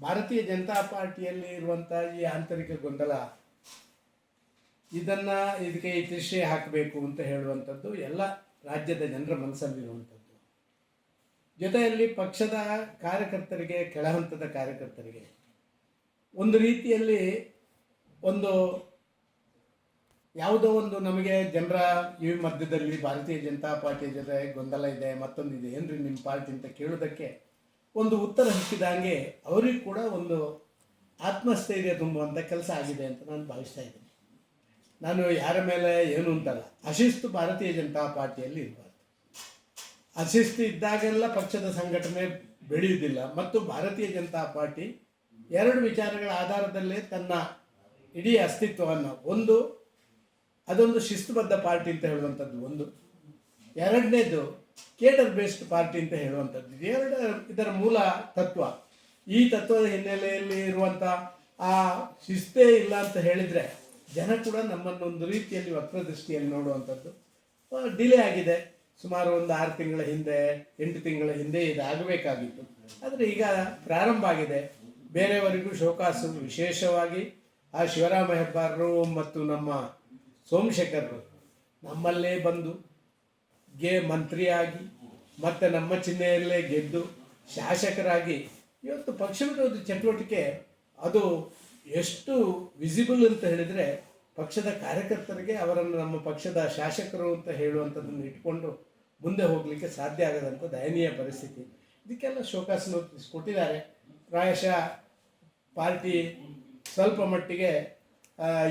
ಭಾರತೀಯ ಜನತಾ ಪಾರ್ಟಿಯಲ್ಲಿ ಇರುವಂಥ ಈ ಆಂತರಿಕ ಗೊಂದಲ, ಇದನ್ನು ಇದಕ್ಕೆ ತ್ರಿಷೆ ಹಾಕಬೇಕು ಅಂತ ಹೇಳುವಂಥದ್ದು ಎಲ್ಲ ರಾಜ್ಯದ ಜನರ ಮನಸ್ಸಲ್ಲಿರುವಂಥದ್ದು. ಜೊತೆಯಲ್ಲಿ ಪಕ್ಷದ ಕಾರ್ಯಕರ್ತರಿಗೆ, ಕೆಳಹಂತದ ಕಾರ್ಯಕರ್ತರಿಗೆ ಒಂದು ರೀತಿಯಲ್ಲಿ ಒಂದು ಯಾವುದೋ ಒಂದು ನಮಗೆ ಜನರ ಈ ಮಧ್ಯದಲ್ಲಿ ಭಾರತೀಯ ಜನತಾ ಪಾರ್ಟಿಯ ಜೊತೆ ಗೊಂದಲ ಇದೆ, ಮತ್ತೊಂದಿದೆ, ಏನ್ರಿ ನಿಮ್ಮ ಪಾರ್ಟಿ ಅಂತ ಕೇಳೋದಕ್ಕೆ ಒಂದು ಉತ್ತರ ಸಿಕ್ಕಿದಂಗೆ ಅವರಿಗೂ ಕೂಡ ಒಂದು ಆತ್ಮಸ್ಥೈರ್ಯ ತುಂಬುವಂಥ ಕೆಲಸ ಆಗಿದೆ ಅಂತ ನಾನು ಭಾವಿಸ್ತಾ ಇದ್ದೀನಿ. ನಾನು ಯಾರ ಮೇಲೆ ಏನು ಅಂತಲ್ಲ, ಅಶಿಸ್ತು ಭಾರತೀಯ ಜನತಾ ಪಾರ್ಟಿಯಲ್ಲಿ ಇರಬಾರ್ದು. ಅಶಿಸ್ತು ಇದ್ದಾಗೆಲ್ಲ ಪಕ್ಷದ ಸಂಘಟನೆ ಬೆಳೆಯುವುದಿಲ್ಲ, ಮತ್ತು ಭಾರತೀಯ ಜನತಾ ಪಾರ್ಟಿ ಎರಡು ವಿಚಾರಗಳ ಆಧಾರದಲ್ಲೇ ತನ್ನ ಇಡೀ ಅಸ್ತಿತ್ವವನ್ನು, ಒಂದು ಅದೊಂದು ಶಿಸ್ತುಬದ್ಧ ಪಾರ್ಟಿ ಅಂತ ಹೇಳುವಂಥದ್ದು ಒಂದು. ಎರಡನೇದು ಕೇಡರ್ ಬೇಸ್ಡ್ ಪಾರ್ಟಿ ಅಂತ ಹೇಳುವಂಥದ್ದು. ಎರಡು ಇದರ ಮೂಲ ತತ್ವ. ಈ ತತ್ವದ ಹಿನ್ನೆಲೆಯಲ್ಲಿ ಇರುವಂಥ ಆ ಶಿಸ್ತೇ ಇಲ್ಲ ಅಂತ ಹೇಳಿದರೆ ಜನ ಕೂಡ ನಮ್ಮನ್ನು ಒಂದು ರೀತಿಯಲ್ಲಿ ವಕ್ರದೃಷ್ಟಿಯಲ್ಲಿ ನೋಡುವಂಥದ್ದು. ಡಿಲೇ ಆಗಿದೆ. ಸುಮಾರು ಒಂದು ಆರು ತಿಂಗಳ ಹಿಂದೆ, ಎಂಟು ತಿಂಗಳ ಹಿಂದೆ ಇದಾಗಬೇಕಾಗಿತ್ತು. ಆದರೆ ಈಗ ಪ್ರಾರಂಭ ಆಗಿದೆ. ಬೇರೆಯವರಿಗೂ ಶೋಕಾಸು ವಿಶೇಷವಾಗಿ ಆ ಶಿವರಾಮ ಹೆಬ್ಬಾರರು ಮತ್ತು ನಮ್ಮ ಸೋಮಶೇಖರರು ನಮ್ಮಲ್ಲೇ ಬಂದು ಗೆ ಮಂತ್ರಿಯಾಗಿ, ಮತ್ತು ನಮ್ಮ ಚಿಹ್ನೆಯಲ್ಲೇ ಗೆದ್ದು ಶಾಸಕರಾಗಿ. ಇವತ್ತು ಪಕ್ಷ ಒಂದು ಚಟುವಟಿಕೆ, ಅದು ಎಷ್ಟು ವಿಸಿಬಲ್ ಅಂತ ಹೇಳಿದರೆ ಪಕ್ಷದ ಕಾರ್ಯಕರ್ತರಿಗೆ ಅವರನ್ನು ನಮ್ಮ ಪಕ್ಷದ ಶಾಸಕರು ಅಂತ ಹೇಳುವಂಥದ್ದನ್ನು ಇಟ್ಕೊಂಡು ಮುಂದೆ ಹೋಗಲಿಕ್ಕೆ ಸಾಧ್ಯ ಆಗದಂಥ ದಯನೀಯ ಪರಿಸ್ಥಿತಿ. ಇದಕ್ಕೆಲ್ಲ ಶೋಕಾಸ್ ನೋಟಿಸ್ ಕೊಟ್ಟಿದ್ದಾರೆ. ಪ್ರಾಯಶಃ ಪಾರ್ಟಿ ಸ್ವಲ್ಪ ಮಟ್ಟಿಗೆ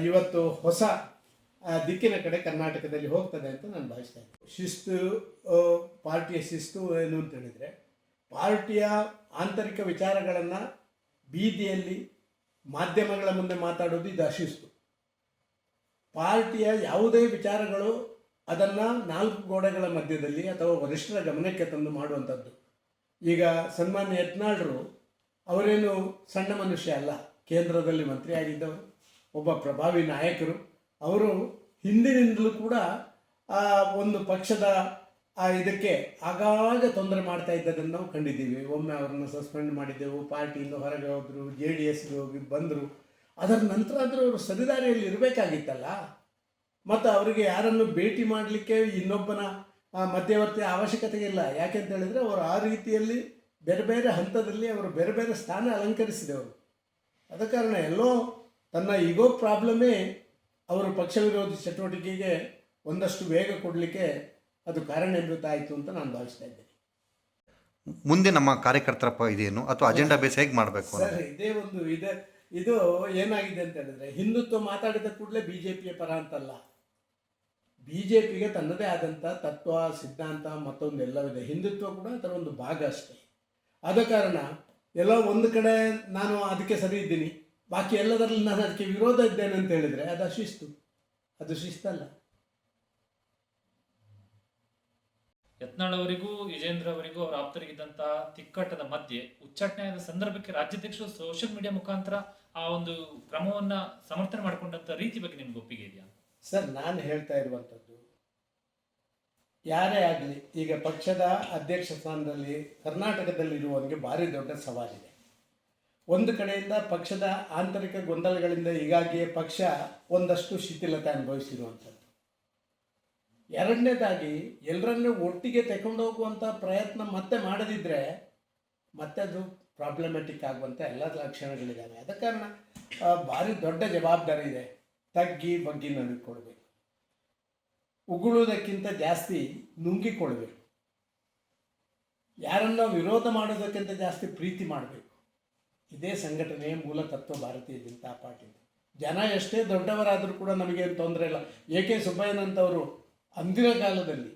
ಇವತ್ತು ಹೊಸ ದಿಕ್ಕಿನ ಕಡೆ ಕರ್ನಾಟಕದಲ್ಲಿ ಹೋಗ್ತದೆ ಅಂತ ನಾನು ಭಾವಿಸ್ತಾ ಶಿಸ್ತು ಪಾರ್ಟಿಯ ಶಿಸ್ತು ಏನು ಅಂತ ಹೇಳಿದರೆ, ಪಾರ್ಟಿಯ ಆಂತರಿಕ ವಿಚಾರಗಳನ್ನು ಬೀದಿಯಲ್ಲಿ ಮಾಧ್ಯಮಗಳ ಮುಂದೆ ಮಾತಾಡೋದು ಇದು ಅಶಿಸ್ತು. ಪಾರ್ಟಿಯ ಯಾವುದೇ ವಿಚಾರಗಳು ಅದನ್ನು ನಾಲ್ಕು ಗೋಡೆಗಳ ಮಧ್ಯದಲ್ಲಿ ಅಥವಾ ವರಿಷ್ಠರ ಗಮನಕ್ಕೆ ತಂದು ಮಾಡುವಂಥದ್ದು. ಈಗ ಸನ್ಮಾನ್ಯ ಯತ್ನಾಳ್ರು ಅವರೇನು ಸಣ್ಣ ಮನುಷ್ಯ ಅಲ್ಲ, ಕೇಂದ್ರದಲ್ಲಿ ಮಂತ್ರಿ ಆಗಿದ್ದವರು ಒಬ್ಬ ಪ್ರಭಾವಿ ನಾಯಕರು, ಅವರು ಹಿಂದಿನಿಂದಲೂ ಕೂಡ ಆ ಒಂದು ಪಕ್ಷದ ಆ ಇದಕ್ಕೆ ಆಗಾಗ ತೊಂದರೆ ಮಾಡ್ತಾ ಇದ್ದದನ್ನು ನಾವು ಕಂಡಿದ್ದೀವಿ. ಒಮ್ಮೆ ಅವರನ್ನು ಸಸ್ಪೆಂಡ್ ಮಾಡಿದ್ದೆವು, ಪಾರ್ಟಿಯಿಂದ ಹೊರಗೆ ಹೋದರು, ಜೆ ಡಿ ಎಸ್ಗೆ ಹೋಗಿ ಬಂದರು. ಅದರ ನಂತರ ಆದರೂ ಅವರು ಸರಿದಾರಿಯಲ್ಲಿ ಇರಬೇಕಾಗಿತ್ತಲ್ಲ? ಮತ್ತು ಅವರಿಗೆ ಯಾರನ್ನು ಭೇಟಿ ಮಾಡಲಿಕ್ಕೆ ಇನ್ನೊಬ್ಬನ ಮಧ್ಯವರ್ತಿ ಅವಶ್ಯಕತೆ ಇಲ್ಲ. ಯಾಕೆಂತ ಹೇಳಿದರೆ ಅವರು ಆ ರೀತಿಯಲ್ಲಿ ಬೇರೆ ಬೇರೆ ಹಂತದಲ್ಲಿ ಅವರು ಬೇರೆ ಬೇರೆ ಸ್ಥಾನ ಅಲಂಕರಿಸಿದವರು. ಆದ ಕಾರಣ ಎಲ್ಲೋ ತನ್ನ ಈಗೋ ಪ್ರಾಬ್ಲಮೇ ಅವರು ಪಕ್ಷ ವಿರೋಧಿ ಚಟುವಟಿಕೆಗೆ ಒಂದಷ್ಟು ವೇಗ ಕೊಡಲಿಕ್ಕೆ ಅದು ಕಾರಣೀಭೂತ ಆಯಿತು ಅಂತ ನಾನು ಭಾವಿಸ್ತಾ ಇದ್ದೇನೆ. ಮುಂದೆ ನಮ್ಮ ಕಾರ್ಯಕರ್ತರ ಇದೇನು? ಅಥವಾ ಅಜೆಂಡಾ ಬೇಸ್ ಹೇಗೆ ಮಾಡಬೇಕು ಸರ್ ಇದೇ ಒಂದು ಇದೆ. ಇದು ಏನಾಗಿದೆ ಅಂತ ಹೇಳಿದ್ರೆ ಹಿಂದುತ್ವ ಮಾತಾಡಿದ ಕೂಡಲೇ ಬಿ ಜೆ ಪಿಯ ಪರ ಅಂತಲ್ಲ. ಬಿ ಜೆ ಪಿಗೆ ತನ್ನದೇ ಆದಂಥ ತತ್ವ ಸಿದ್ಧಾಂತ ಮತ್ತೊಂದು ಎಲ್ಲವಿದೆ ಹಿಂದುತ್ವ ಕೂಡ ಅದರ ಒಂದು ಭಾಗ ಅಷ್ಟೇ. ಆದ ಕಾರಣ ಎಲ್ಲ ಒಂದು ಕಡೆ ನಾನು ಅದಕ್ಕೆ ಸರಿ ಇದ್ದೀನಿ. ಬಾಕಿ ಎಲ್ಲದರಲ್ಲಿ ನಾನು ಅದಕ್ಕೆ ವಿರೋಧ ಇದ್ದೇನೆ ಅಂತ ಹೇಳಿದರೆ ಅದು ಅಶಿಸ್ತು. ಅದು ಶಿಸ್ತಲ್ಲ. ಯತ್ನಾಳ್ ಅವರಿಗೂ ವಿಜೇಂದ್ರ ಅವರಿಗೂ ಅವರ ಆಪ್ತರಿಗಿದ್ದಂತಹ ತಿಕ್ಕಟ್ಟದ ಮಧ್ಯೆ ಉಚ್ಚಾಟನೆಯಾದ ಸಂದರ್ಭಕ್ಕೆ ರಾಜ್ಯಾಧ್ಯಕ್ಷರು ಸೋಷಿಯಲ್ ಮೀಡಿಯಾ ಮುಖಾಂತರ ಆ ಒಂದು ಕ್ರಮವನ್ನ ಸಮರ್ಥನೆ ಮಾಡಿಕೊಂಡಂತ ರೀತಿ ಬಗ್ಗೆ ನಿಮ್ಗೆ ಒಪ್ಪಿಗೆ ಇದೆಯಾ? ಸರ್ ನಾನು ಹೇಳ್ತಾ ಇರುವಂಥದ್ದು ಯಾರೇ ಆಗಲಿ ಈಗ ಪಕ್ಷದ ಅಧ್ಯಕ್ಷ ಸ್ಥಾನದಲ್ಲಿ ಕರ್ನಾಟಕದಲ್ಲಿರುವವರಿಗೆ ಭಾರಿ ದೊಡ್ಡ ಸವಾಲಿದೆ. ಒಂದು ಕಡೆಯಿಂದ ಪಕ್ಷದ ಆಂತರಿಕ ಗೊಂದಲಗಳಿಂದ ಹೀಗಾಗಿಯೇ ಪಕ್ಷ ಒಂದಷ್ಟು ಶಿಥಿಲತೆ ಅನುಭವಿಸಿರುವಂಥದ್ದು. ಎರಡನೇದಾಗಿ ಎಲ್ಲರನ್ನೂ ಒಟ್ಟಿಗೆ ತಗೊಂಡು ಹೋಗುವಂಥ ಪ್ರಯತ್ನ ಮತ್ತೆ ಮಾಡದಿದ್ದರೆ ಮತ್ತೆ ಅದು ಪ್ರಾಬ್ಲಮೆಟಿಕ್ ಆಗುವಂಥ ಎಲ್ಲ ಲಕ್ಷಣಗಳಿದ್ದಾವೆ. ಅದ ಕಾರಣ ಭಾರಿ ದೊಡ್ಡ ಜವಾಬ್ದಾರಿ ಇದೆ. ತಗ್ಗಿ ಬಗ್ಗಿ ಕೊಡಬೇಕು ಉಗುಳುವುದಕ್ಕಿಂತ ಜಾಸ್ತಿ ನುಂಗಿಕೊಳ್ಬೇಕು. ಯಾರನ್ನ ವಿರೋಧ ಮಾಡೋದಕ್ಕಿಂತ ಜಾಸ್ತಿ ಪ್ರೀತಿ ಮಾಡಬೇಕು. ಇದೇ ಸಂಘಟನೆಯ ಮೂಲ ತತ್ವ ಭಾರತೀಯ ಜನತಾ ಪಾರ್ಟಿ ಜನ ಎಷ್ಟೇ ದೊಡ್ಡವರಾದರೂ ಕೂಡ ನಮಗೇನು ತೊಂದರೆ ಇಲ್ಲ. ಏಕೆ ಸುಬ್ಬಯ್ಯನಂತವರು ಅಂದಿನ ಕಾಲದಲ್ಲಿ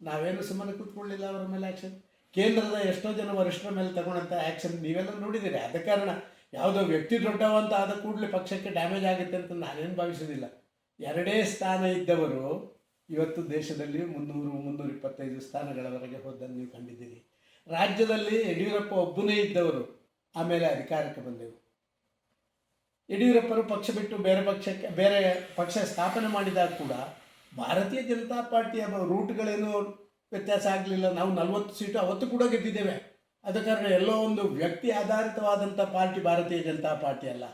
ನಾವೇನು ಸುಮ್ಮನೆ ಕೂತ್ಕೊಳ್ಳಿಲ್ಲ ಅವರ ಮೇಲೆ ಆ್ಯಕ್ಷನ್ ಕೇಂದ್ರದ ಎಷ್ಟೋ ಜನ ವರಿಷ್ಠರ ಮೇಲೆ ತಗೊಂಡಂಥ ಆ್ಯಕ್ಷನ್ ನೀವೆಲ್ಲ ನೋಡಿದ್ದೀರಿ. ಆದ ಕಾರಣ ಯಾವುದೋ ವ್ಯಕ್ತಿ ದೊಡ್ಡವ ಅಂತ ಆದ ಕೂಡಲೇ ಪಕ್ಷಕ್ಕೆ ಡ್ಯಾಮೇಜ್ ಆಗುತ್ತೆ ಅಂತ ನಾನೇನು ಭಾವಿಸೋದಿಲ್ಲ ಎರಡೇ ಸ್ಥಾನ ಇದ್ದವರು ಇವತ್ತು ದೇಶದಲ್ಲಿ ಮುನ್ನೂರು, ಮುನ್ನೂರ ಇಪ್ಪತ್ತೈದು ಸ್ಥಾನಗಳವರೆಗೆ ಹೋದ್ದನ್ನು ನೀವು ಕಂಡಿದ್ದೀರಿ. ರಾಜ್ಯದಲ್ಲಿ ಯಡಿಯೂರಪ್ಪ ಒಬ್ಬನೇ ಇದ್ದವರು. ಆಮೇಲೆ ಅಧಿಕಾರಕ್ಕೆ ಬಂದೆವು. ಯಡಿಯೂರಪ್ಪರು ಪಕ್ಷ ಬಿಟ್ಟು ಬೇರೆ ಪಕ್ಷಕ್ಕೆ, ಬೇರೆ ಪಕ್ಷ ಸ್ಥಾಪನೆ ಮಾಡಿದಾಗ ಕೂಡ ಭಾರತೀಯ ಜನತಾ ಪಾರ್ಟಿಯ ರೂಟ್ಗಳೇನು ವ್ಯತ್ಯಾಸ ಆಗಲಿಲ್ಲ. ನಾವು ನಲವತ್ತು ಸೀಟು ಅವತ್ತು ಕೂಡ ಗೆದ್ದಿದ್ದೇವೆ. ಆದ ಕಾರಣ ಎಲ್ಲೋ ಒಂದು ವ್ಯಕ್ತಿ ಆಧಾರಿತವಾದಂಥ ಪಾರ್ಟಿ ಭಾರತೀಯ ಜನತಾ ಪಾರ್ಟಿ ಅಲ್ಲ.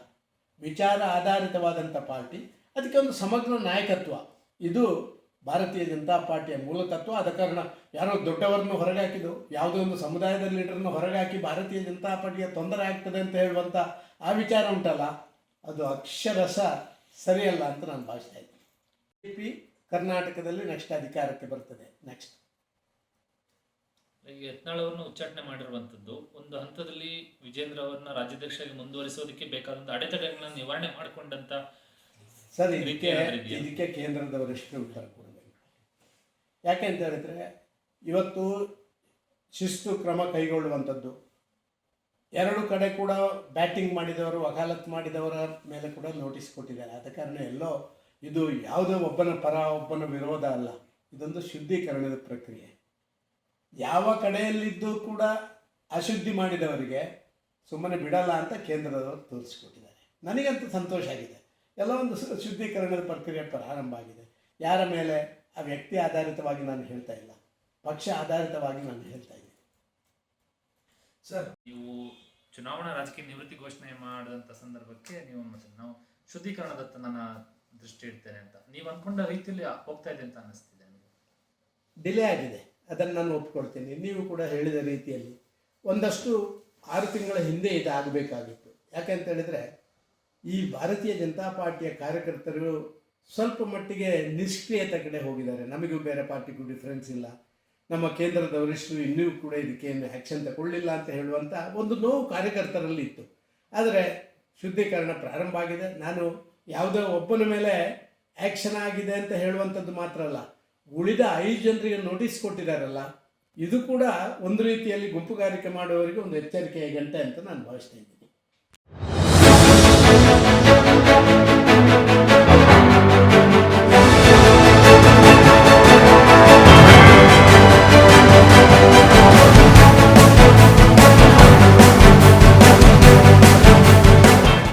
ವಿಚಾರ ಆಧಾರಿತವಾದಂಥ ಪಾರ್ಟಿ. ಅದಕ್ಕೆ ಒಂದು ಸಮಗ್ರ ನಾಯಕತ್ವ. ಇದು ಭಾರತೀಯ ಜನತಾ ಪಾರ್ಟಿಯ ಮೂಲ ತತ್ವ ಆದ ಕಾರಣ ಯಾರೋ ದೊಡ್ಡವರನ್ನು ಹೊರಗೆ ಹಾಕಿದ್ದು ಯಾವುದೋ ಒಂದು ಸಮುದಾಯದ ಲೀಡರನ್ನು ಹೊರಗೆ ಹಾಕಿ ಭಾರತೀಯ ಜನತಾ ಪಾರ್ಟಿಗೆ ತೊಂದರೆ ಆಗ್ತದೆ ಅಂತ ಹೇಳುವಂಥ ಆ ವಿಚಾರ ಉಂಟಲ್ಲ? ಅದು ಅಕ್ಷರಶ ಸರಿಯಲ್ಲ ಅಂತ ನಾನು ಭಾವಿಸ್ತಾ ಇದ್ದೀನಿ. ಬಿ ಪಿ ಕರ್ನಾಟಕದಲ್ಲಿ ನೆಕ್ಸ್ಟ್ ಅಧಿಕಾರಕ್ಕೆ ಬರ್ತದೆ. ನೆಕ್ಸ್ಟ್ ಈಗ ಉಚ್ಚಾಟನೆ ಮಾಡಿರುವಂಥದ್ದು ಒಂದು ಹಂತದಲ್ಲಿ ವಿಜೇಂದ್ರ ಅವರನ್ನ ರಾಜ್ಯಾಧ್ಯಕ್ಷರಾಗಿ ಮುಂದುವರಿಸೋದಕ್ಕೆ ಬೇಕಾದಂಥ ಅಡೆತಡೆಗಳನ್ನು ನಿವಾರಣೆ ಮಾಡಿಕೊಂಡಂತ ಸರ್ ಇದಕ್ಕೆ? ಇದಕ್ಕೆ ಉತ್ತರ ಯಾಕೆ ಅಂತ ಹೇಳಿದ್ರೆ ಇವತ್ತು ಶಿಸ್ತು ಕ್ರಮ ಕೈಗೊಳ್ಳುವಂಥದ್ದು. ಎರಡು ಕಡೆ ಕೂಡ ಬ್ಯಾಟಿಂಗ್ ಮಾಡಿದವರು ವಕಾಲತ್ ಮಾಡಿದವರ ಮೇಲೆ ಕೂಡ ನೋಟಿಸ್ ಕೊಟ್ಟಿದ್ದಾರೆ. ಆದ ಕಾರಣ ಎಲ್ಲೋ ಇದು ಯಾವುದೇ ಒಬ್ಬನ ಪರ, ಒಬ್ಬನ ವಿರೋಧ ಅಲ್ಲ. ಇದೊಂದು ಶುದ್ಧೀಕರಣದ ಪ್ರಕ್ರಿಯೆ. ಯಾವ ಕಡೆಯಲ್ಲಿದ್ದು ಕೂಡ ಅಶುದ್ಧಿ ಮಾಡಿದವರಿಗೆ ಸುಮ್ಮನೆ ಬಿಡಲ್ಲ ಅಂತ ಕೇಂದ್ರದವರು ತೋರಿಸ್ಕೊಟ್ಟಿದ್ದಾರೆ. ನನಗಂತೂ ಸಂತೋಷ ಆಗಿದೆ. ಎಲ್ಲ ಒಂದು ಶುದ್ಧೀಕರಣದ ಪ್ರಕ್ರಿಯೆ ಪ್ರಾರಂಭ ಆಗಿದೆ. ಯಾರ ಮೇಲೆ? ಆ ವ್ಯಕ್ತಿ ಆಧಾರಿತವಾಗಿ ನಾನು ಹೇಳ್ತಾ ಇಲ್ಲ. ಪಕ್ಷ ಆಧಾರಿತವಾಗಿ ನಾನು ಹೇಳ್ತಾ ಇದ್ದೀನಿ. ಸರ್ ನೀವು ಚುನಾವಣಾ ರಾಜಕೀಯ ನಿವೃತ್ತಿ ಘೋಷಣೆ ಮಾಡಿದಂಥ ಸಂದರ್ಭಕ್ಕೆ ನೀವು ಮತ್ತೆ ನಾವು ಶುದ್ಧೀಕರಣದತ್ತ ನನ್ನ ದೃಷ್ಟಿ ಇಡ್ತೇನೆ ಅಂತ. ನೀವು ಅನ್ಕೊಂಡ ರೀತಿಯಲ್ಲಿ ಹೋಗ್ತಾ ಇದೆ ಅಂತ ಅನ್ನಿಸ್ತಿದೆ ನನಗೆ ಡಿಲೇ ಆಗಿದೆ. ಅದನ್ನು ನಾನು ಒಪ್ಕೊಳ್ತೀನಿ. ನೀವು ಕೂಡ ಹೇಳಿದ ರೀತಿಯಲ್ಲಿ ಒಂದಷ್ಟು ಆರು ತಿಂಗಳ ಹಿಂದೆ ಇದಾಗಬೇಕಾಗಿತ್ತು. ಯಾಕೆಂತ ಹೇಳಿದರೆ ಈ ಭಾರತೀಯ ಜನತಾ ಪಾರ್ಟಿಯ ಕಾರ್ಯಕರ್ತರು ಸ್ವಲ್ಪ ಮಟ್ಟಿಗೆ ನಿಷ್ಕ್ರಿಯತೆ ಕಡೆ ಹೋಗಿದ್ದಾರೆ. ನಮಗೂ ಬೇರೆ ಪಾರ್ಟಿಗೂ ಡಿಫ್ರೆನ್ಸ್ ಇಲ್ಲ. ನಮ್ಮ ಕೇಂದ್ರದ ವರಿಷ್ಠರು ಇನ್ನೂ ಕೂಡ ಇದಕ್ಕೇನು ಆ್ಯಕ್ಷನ್ ತಗೊಳ್ಳಿಲ್ಲ ಅಂತ ಹೇಳುವಂಥ ಒಂದು ನೋವು ಕಾರ್ಯಕರ್ತರಲ್ಲಿ ಇತ್ತು. ಆದರೆ ಶುದ್ಧೀಕರಣ ಪ್ರಾರಂಭ ಆಗಿದೆ. ನಾನು ಯಾವುದೋ ಒಬ್ಬನ ಮೇಲೆ ಆ್ಯಕ್ಷನ್ ಆಗಿದೆ ಅಂತ ಹೇಳುವಂಥದ್ದು ಮಾತ್ರ ಅಲ್ಲ, ಉಳಿದ ಐದು ಜನರಿಗೆ ನೋಟಿಸ್ ಕೊಟ್ಟಿದ್ದಾರಲ್ಲ, ಇದು ಕೂಡ ಒಂದು ರೀತಿಯಲ್ಲಿ ಗುಂಪುಗಾರಿಕೆ ಮಾಡುವವರಿಗೆ ಒಂದು ಎಚ್ಚರಿಕೆಯ ಗಂಟೆ ಅಂತ ನಾನು ಭಾವಿಸ್ತಾ ಇದ್ದೀನಿ.